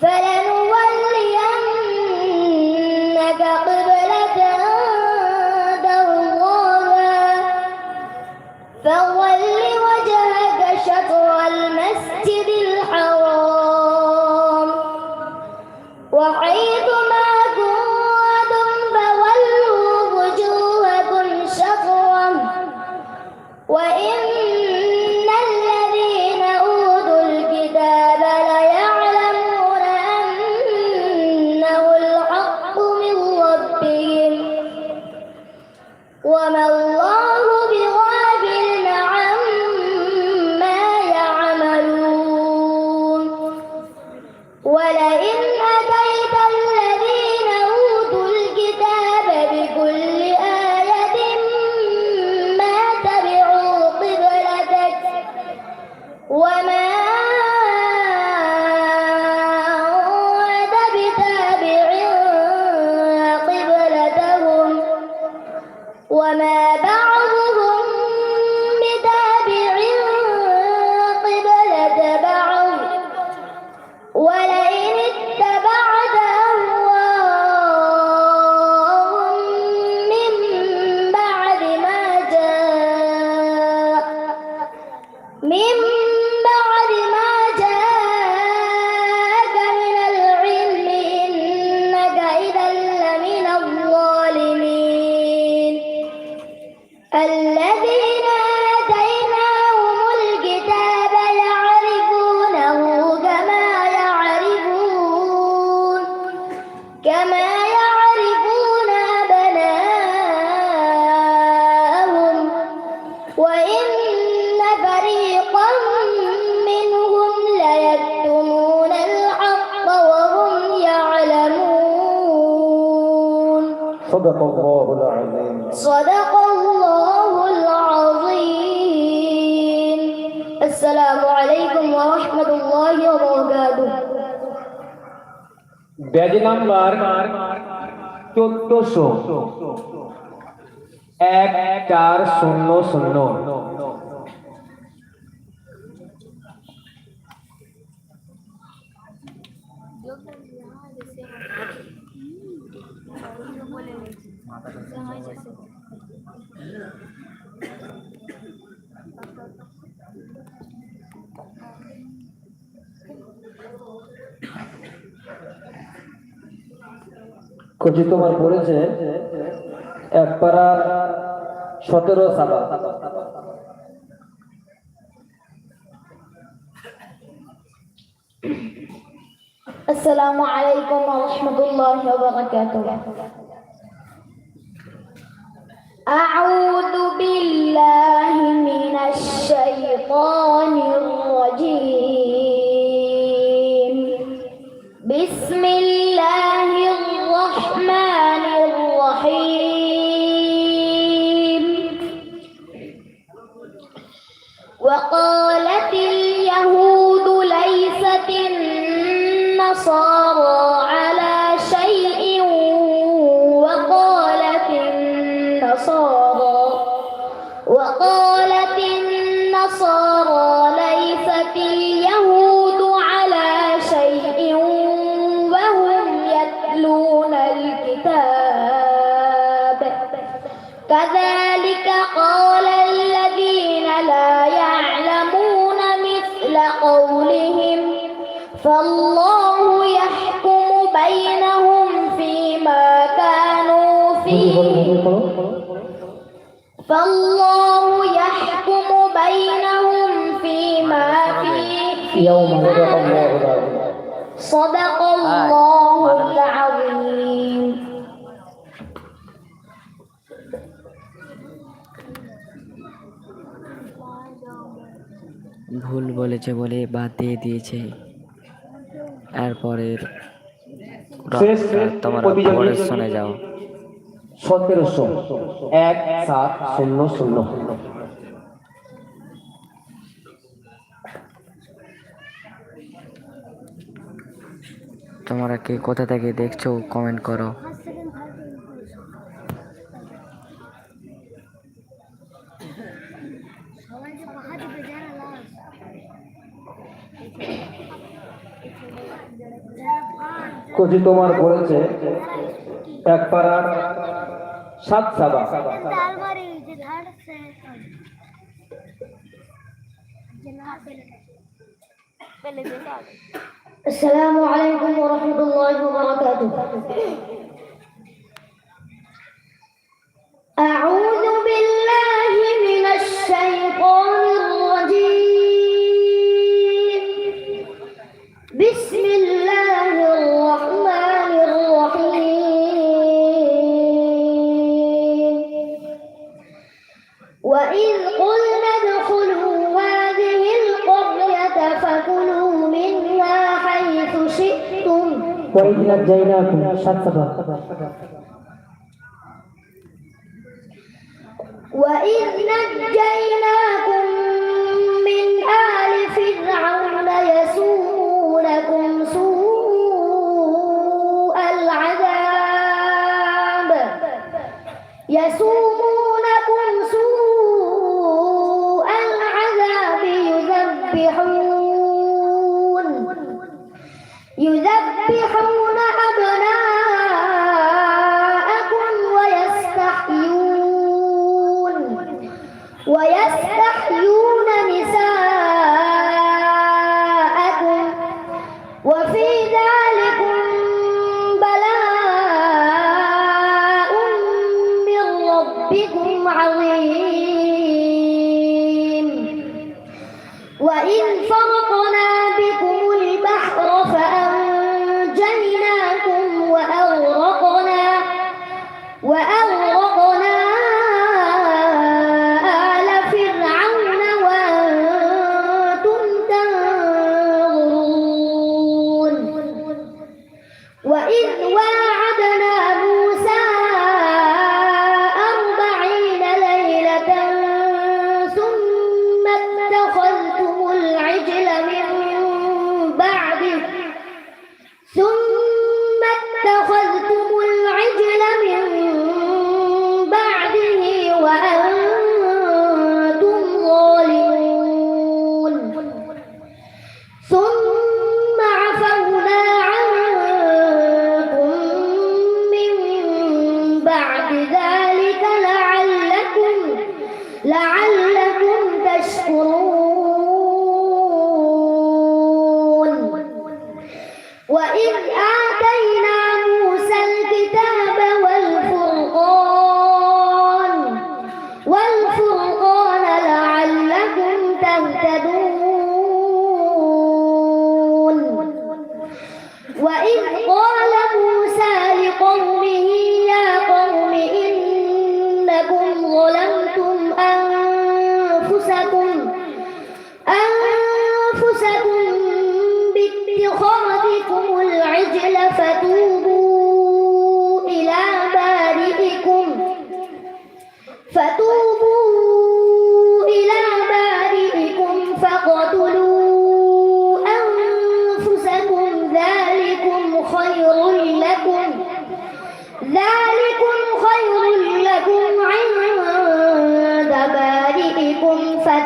فلنولينك صدق الله العظيم صدق الله العظيم السلام عليكم ورحمة الله وبركاته badge number চোদ্দশো এক চার শূন্য শূন্য কচি তোমার পড়েছে এক পারা সতেরো সাবা السلام عليكم ورحمة الله وبركاته أعوذ بالله من الشيطان الرجيم. بسم الله الرحمن الرحيم. وقالت اليهود ليست النصارى فالله يحكم بينهم فيما كانوا فيه فالله يحكم بينهم فيما فيه يوم صدق الله العظيم صدق الله العظيم ভুল বলেছে বলে বাদ দিয়ে দিয়েছে এরপরের তোমার ভোরের শুনে যাও। সতেরোশো এক সাত শূন্য শূন্য। তোমরা কে কোথা থেকে দেখছ কমেন্ট করো। কচি তোমার বলেছে এক পাড়ার সাত সাবা السلام عليكم ورحمة الله وبركاته أعوذ بالله من الشيطان الرجيم نجيناكم شهر صبر وإذ نجيناكم من آل فرعون يسومونكم سوء العذاب. يسومونكم that. 我一直 وإذ قال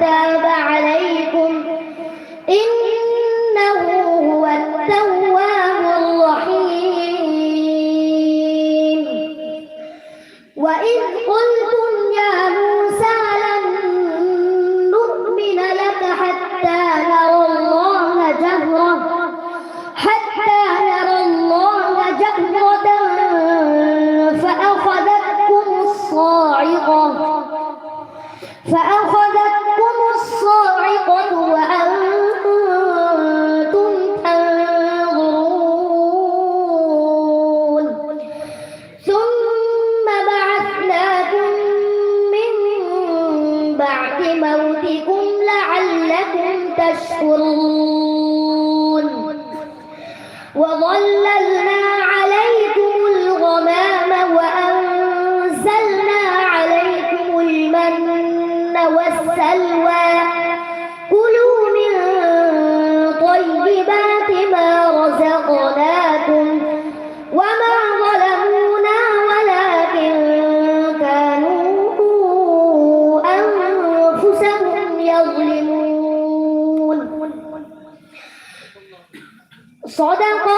Father. وظللنا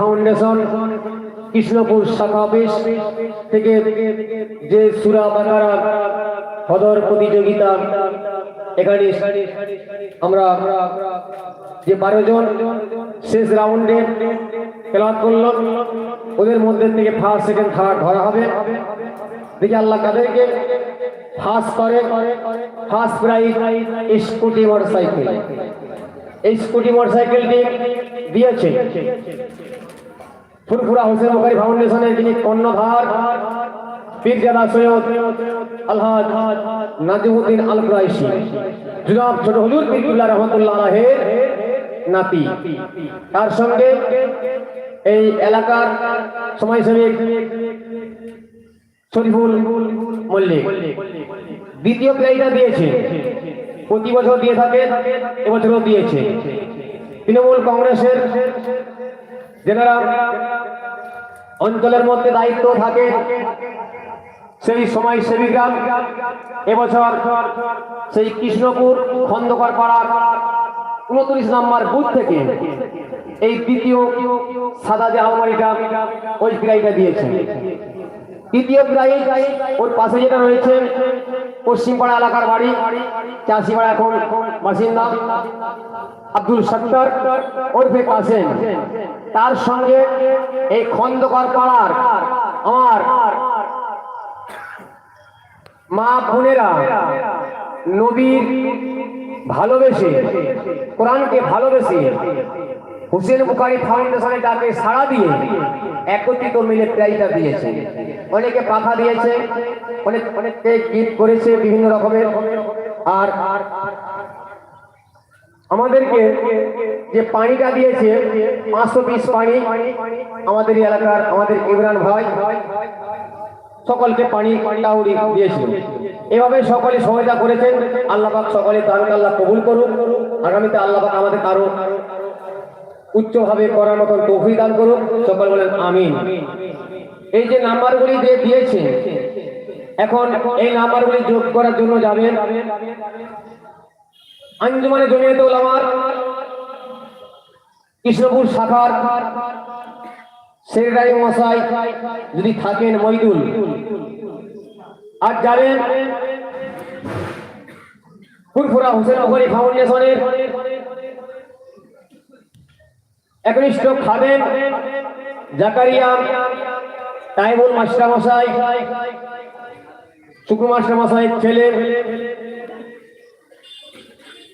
ফাউন্ডেশন, কৃষ্ণপুর যে সুরা প্রতিযোগিতা এখানে আমরা যে বারো জন শেষ রাউন্ডে খেলাধ করল ওদের মধ্যে থেকে ফার্স্ট সেকেন্ড থার্ড ধরা হবে। দেখি আল্লাহ ফার্স্ট করে প্রাইজ স্কুটি মোটর সাইকেল এই স্কুটি মোটর সাইকেলটি দিয়েছে ফুরফুরা হোসেন বুখারী ফাউন্ডেশনের যিনি কর্ণধার পীরজাদা সৈয়দ আলহাজ নাজিমুদ্দিন আল কুরাইশি ছোট হুজুর পীরুল্লাহ রহমতুল্লাহ নাতি। তার সঙ্গে এই এলাকার সমাজসেবী শরীফুল মল্লিক। দ্বিতীয় প্রাইজটা দিয়েছে। প্রতি বছর দিয়ে থাকে, এবছরও দিয়েছে। তৃণমূল কংগ্রেসের যারা অঞ্চলের মধ্যে দায়িত্ব থাকে, সেই সময় সেবিকা এবছর সেই কৃষ্ণপুর খন্দকার পাড়ার উনত্রিশ নম্বর বুথ থেকে এই দ্বিতীয় সাদা যে আলমারিটা ওই প্রাইজটা দিয়েছে। তৃতীয় প্রাইজ ওর পাশে যেটা রয়েছে, পশ্চিমপাড়া এলাকার বাড়ি, চাষিপাড়া এখন বাসিন্দা আব্দুল সত্তর ওরফে কাসেম। তার সঙ্গে এই খন্দকার পাড়ার আমার মা বোনেরা নবীর ভালোবেসে, কোরআনকে ভালোবেসে হুসেন বুখারি ফাউন্ডেশনের ডাকে সাড়া দিয়ে একত্রিত মিলে প্রাইজটা দিয়েছে। অনেকে পাখা দিয়েছে, অনেক অনেকে গীত করেছে বিভিন্ন রকমের। আর আমাদেরকে যে পানিটা দিয়েছে, পাঁচশো পিস পানি আমাদের এলাকার, আমাদের ইমরান ভাই সকলকে পানি টাউরি দিয়েছিল এভাবে সকলে সহায়তা করেছেন। আল্লাহ সকলে দানকে আল্লাহ কবুল করুন আগামীতে আল্লাহ আমাদের আরও উচ্চভাবে করার মতন তৌফিক দান করুন সকল বলেন, আমিন। এই যে নাম্বারগুলি দিয়ে দিয়েছে, এখন এই নাম্বারগুলি যোগ করার জন্য যাবেন। আঞ্জুমানে জমিয়ত উলামার কৃষ্ণপুর শাখার সেক্রেটারি মশাই যদি থাকেন মইদুল, আর যাবেন ফুরফুরা হোসেন ফাউন্ডেশনের একনিষ্ঠ খাদেম জাকারিয়া টাইমুল মাস্টার মশাই, শুক্র মাস্টার মশাই ছেলে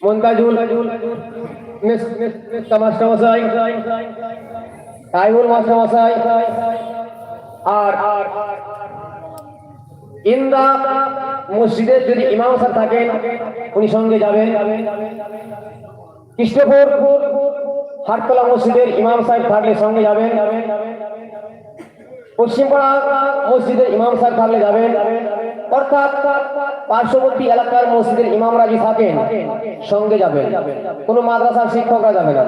মন্তাজুল মাস্টার মশাই টাইমুল মাস্টার আর আর ইন্দা মসজিদের যদি ইমাম স্যার থাকেন, উনি সঙ্গে যাবেন। কৃষ্ণপুর হাটতলা মসজিদের ইমাম সাহেব থাকলে সঙ্গে যাবেন। পশ্চিমপাড়া মসজিদের ইমাম সাহেব থাকলে যাবেন। অর্থাৎ পার্শ্ববর্তী এলাকার মসজিদের ইমাম রাজি থাকেন, সঙ্গে যাবেন। কোনো মাদ্রাসার শিক্ষকরা যাবে না।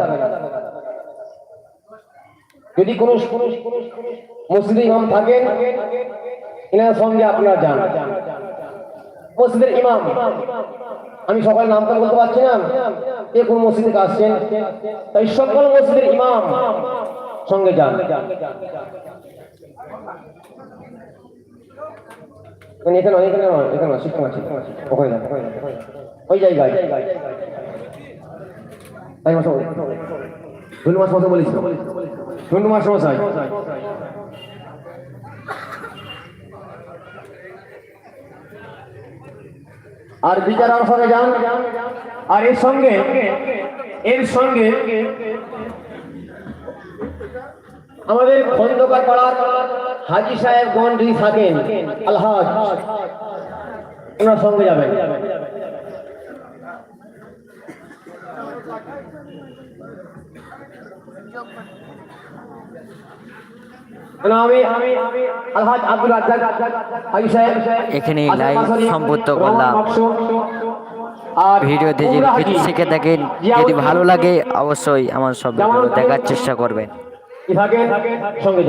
যদি কোনো মসজিদে ইমাম থাকেন এনার সঙ্গে আপনারা যান। মসজিদের ইমাম আমি সকাল নামটা বলতে পারছি না। কে কোন মসজিদে আসছেন তাই সকল মসজিদের ইমাম সঙ্গে যান। ওখানে যান। ওই জায়গায়। তাই মাস মতো বলিস ধুল মাস মশাই আর বিচারার সঙ্গে যান। আর এর সঙ্গে এর সঙ্গে আমাদের খন্দকার পাড়ার হাজি সাহেব গন্ডি থাকেন, আলহাজ। ওনার সঙ্গে যাবেন না, আমি আমি আলহাজ আব্দুল রাজ্জাক হাজি সাহেব এখানেই আসাদ live মাসারি, সম্পূর্ণ রহমান করলাম। ভিডিওতে যদি কিছু শিখে থাকেন যদি ভালো লাগে অবশ্যই আমার সব ভিডিও দেখার চেষ্টা করবেন। সঙ্গে